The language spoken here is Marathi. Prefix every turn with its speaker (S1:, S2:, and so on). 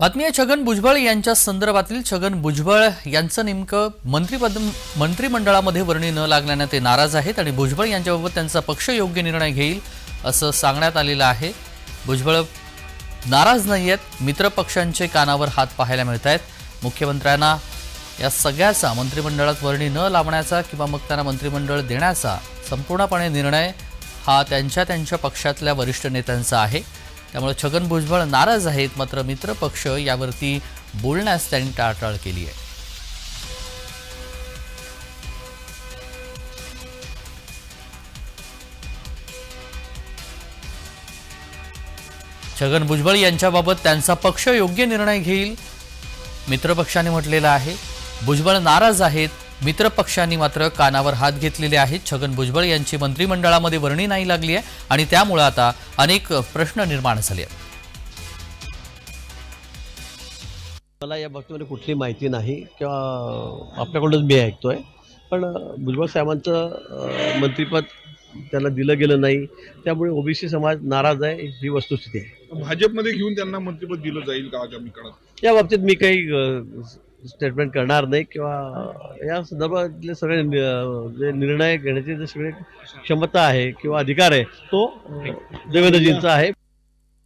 S1: बातमी आहे छगन भुजबळ यांच्या संदर्भातील. छगन भुजबळ यांचं नेमकं मंत्रिपद मंत्रिमंडळामध्ये वर्णी न लागल्यानं ते नाराज आहेत आणि भुजबळ यांच्याबाबत त्यांचा पक्ष योग्य निर्णय घेईल असं सांगण्यात आलेलं आहे. भुजबळ नाराज नाही आहेत मित्रपक्षांचे कानावर हात पाहायला मिळत आहेत. मुख्यमंत्र्यांना या सगळ्याचा मंत्रिमंडळात वर्णी न लावण्याचा किंवा मग त्यांना मंत्रिमंडळ देण्याचा संपूर्णपणे निर्णय हा त्यांच्या त्यांच्या पक्षातल्या वरिष्ठ नेत्यांचा आहे. त्यामुळे छगन भुजबळ नाराज आहेत मात्र मित्रपक्ष यावरती बोलण्यास त्यांनी टाळाटाळ केली आहे. छगन भुजबळ यांच्याबाबत त्यांचा पक्ष योग्य निर्णय घेईल मित्रपक्षाने म्हटलेलं आहे. भुजबळ नाराज आहेत मित्रपक्षांनी मात्र कानावर हात घेतलेले आहेत. छगन भुजबळ यांची मंत्रिमंडळामध्ये वर्णी नाही लागली आहे आणि त्यामुळं आता अनेक प्रश्न निर्माण झाले आहेत.
S2: मला या बाबतीमध्ये कुठली माहिती नाही किंवा आपल्याकडूनच मी ऐकतोय. पण भुजबळ साहेबांचं मंत्रिपद त्यांना दिलं गेलं नाही. त्यामुळे ओबीसी समाज नाराज आहे ही वस्तुस्थिती आहे.
S3: भाजपमध्ये घेऊन त्यांना मंत्रिपद दिलं जाईल का आगामी काळात
S2: या बाबतीत मी काही स्टेटमेंट करणार नाही किंवा या संदर्भातले सगळे जे निर्णय घेण्याची जे सगळे क्षमता आहे किंवा अधिकार आहे तो देवेंद्रजींचा आहे.